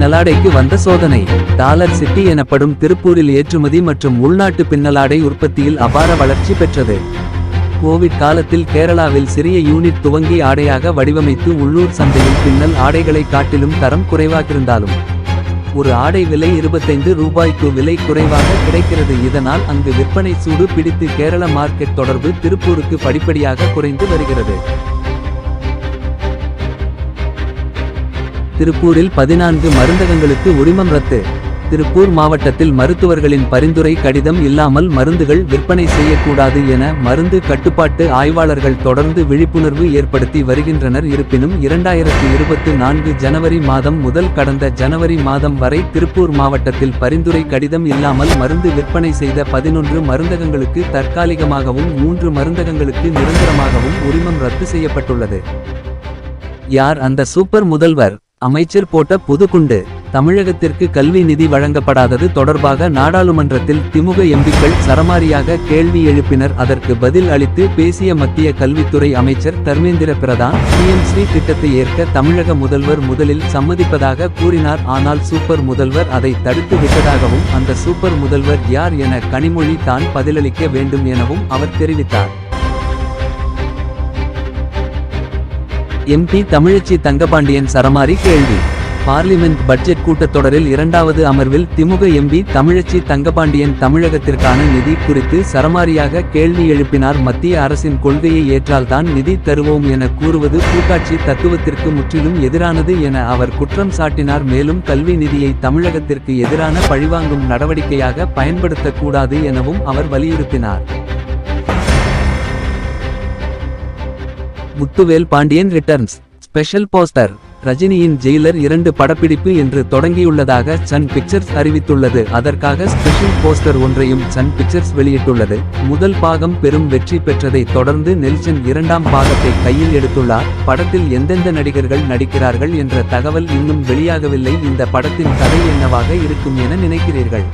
பின்னலாடைக்கு வந்த சோதனை. Dollar city எனப்படும் திருப்பூரில் ஏற்றுமதி மற்றும் உள்நாட்டு பின்னலாடை உற்பத்தியில் அபார வளர்ச்சி பெற்றது. கோவிட் காலத்தில் கேரளாவில் சிறிய யூனிட் துவங்கி ஆடையாக வடிவமைத்து உள்ளூர் சந்தையில் பின்னல் ஆடைகளை காட்டிலும் தரம் குறைவாகிருந்தாலும் ஒரு ஆடை விலை இருபத்தைந்து ரூபாய்க்கு விலை குறைவாக கிடைக்கிறது. இதனால் அங்கு விற்பனை சூடு பிடித்து கேரள மார்க்கெட் தொடர்பு திருப்பூருக்கு படிப்படியாக குறைந்து வருகிறது. திருப்பூரில் பதினான்கு மருந்தகங்களுக்கு உரிமம் ரத்து. திருப்பூர் மாவட்டத்தில் மருத்துவர்களின் பரிந்துரை கடிதம் இல்லாமல் மருந்துகள் விற்பனை செய்யக்கூடாது என மருந்து கட்டுப்பாட்டு ஆய்வாளர்கள் தொடர்ந்து விழிப்புணர்வு ஏற்படுத்தி வருகின்றனர். இருப்பினும் இரண்டாயிரத்தி இருபத்தி நான்கு ஜனவரி மாதம் முதல் கடந்த ஜனவரி மாதம் வரை திருப்பூர் மாவட்டத்தில் பரிந்துரை கடிதம் இல்லாமல் மருந்து விற்பனை செய்த பதினொன்று மருந்தகங்களுக்கு தற்காலிகமாகவும் மூன்று மருந்தகங்களுக்கு நிரந்தரமாகவும் உரிமம் ரத்து செய்யப்பட்டுள்ளது. யார் அந்த சூப்பர் முதல்வர்? அமைச்சர் போட்ட புதுக்குண்டு தமிழகத்திற்கு கல்வி நிதி வழங்கப்படாதது தொடர்பாக நாடாளுமன்றத்தில் திமுக எம்பிக்கள் சரமாரியாக கேள்வி எழுப்பினர். அதற்கு பதில் அளித்து பேசிய மத்திய கல்வித்துறை அமைச்சர் தர்மேந்திர பிரதான் பிஎம்ஸ்ரீ திட்டத்தை ஏற்க தமிழக முதல்வர் முதலில் சம்மதிப்பதாக கூறினார். ஆனால் சூப்பர் முதல்வர் அதை தடுத்து விட்டதாகவும் அந்த சூப்பர் முதல்வர் யார் என கனிமொழி தான் பதிலளிக்க வேண்டும் எனவும் அவர் தெரிவித்தார். எம்பி தமிழச்சி தங்கபாண்டியன் சரமாரி கேள்வி. பார்லிமெண்ட் பட்ஜெட் கூட்டத்தொடரில் இரண்டாவது அமர்வில் திமுக எம்பி தமிழச்சி தங்கபாண்டியன் தமிழகத்திற்கான நிதி குறித்து சரமாரியாக கேள்வி எழுப்பினார். மத்திய அரசின் கொள்கையை ஏற்றால்தான் நிதி தருவோம் என கூறுவது கூட்டாட்சி தத்துவத்திற்கு முற்றிலும் எதிரானது என அவர் குற்றம் சாட்டினார். மேலும் கல்வி நிதியை தமிழகத்திற்கு எதிரான பழிவாங்கும் நடவடிக்கையாக பயன்படுத்தக்கூடாது எனவும் அவர் வலியுறுத்தினார். Muthuvel Pandian returns special poster ரஜினியின் ஜெயிலர் இரண்டு படப்பிடிப்பு என்று தொடங்கியுள்ளதாக சன் பிக்சர்ஸ் அறிவித்துள்ளது. அதற்காக ஸ்பெஷல் போஸ்டர் ஒன்றையும் சன் பிக்சர்ஸ் வெளியிட்டுள்ளது. முதல் பாகம் பெரும் வெற்றி பெற்றதை தொடர்ந்து நெல்சன் இரண்டாம் பாகத்தை கையில் எடுத்துள்ளார். படத்தில் எந்தெந்த நடிகர்கள் நடிக்கிறார்கள் என்ற தகவல் இன்னும் வெளியாகவில்லை. இந்த படத்தின் கதை என்னவாக இருக்கும் என நினைக்கிறீர்கள்.